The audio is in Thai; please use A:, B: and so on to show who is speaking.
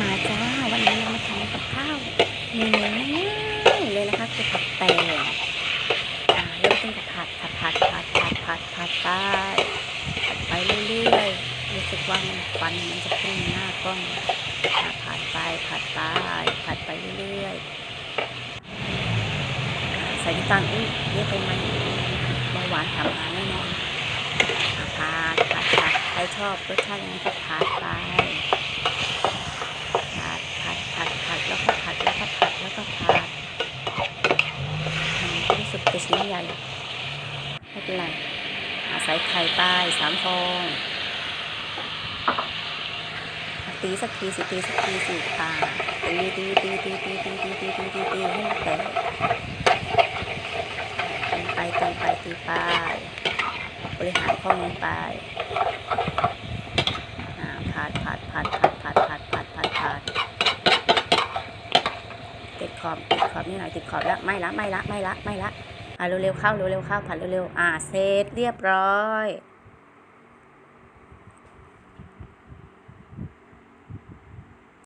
A: มาจ้า วันนี้เรามาทำกับข้าวเมนูง่ายๆเลยนะคะคือผัดแตงอ่าเริ่มต้นกับผัดผัดผัดผัดผัดผัดผัดไปผัดไปเรื่อยๆรู้สึกว่ามันฟันมันจะขึ้นหน้ากล้องผัดไปผัดไปผัดไปเรื่อยๆใส่น้ำตาลอุ้ยเยอะไปไหมเบาหวานถามาแน่นอนผัดผัดผัดใครชอบรสชาติยังไงก็ผัดไป ผัดผัดผัดผัดแล้วก็ผัดแล้วก็ผัดแล้วก็ผัดอืม รู้สึกจะชิ้นใหญ่ ไม่เป็นไร อาศัยไข่ไปสามฟองตีสักทีสิตีสักทีสิอ่าตีตีตีตีตีตีตีตีตีตีตีให้มันแตกตีไปตีไปตีไปบริหารข้อมือไป อบติดขอบนี่หน่อยติดขอบแล้วไม่ละไม่ละไม่ละไม่ละอะเร็วๆเข้าเร็วๆเข้าผัดเร็วๆอ่าเสร็จเรียบร้อย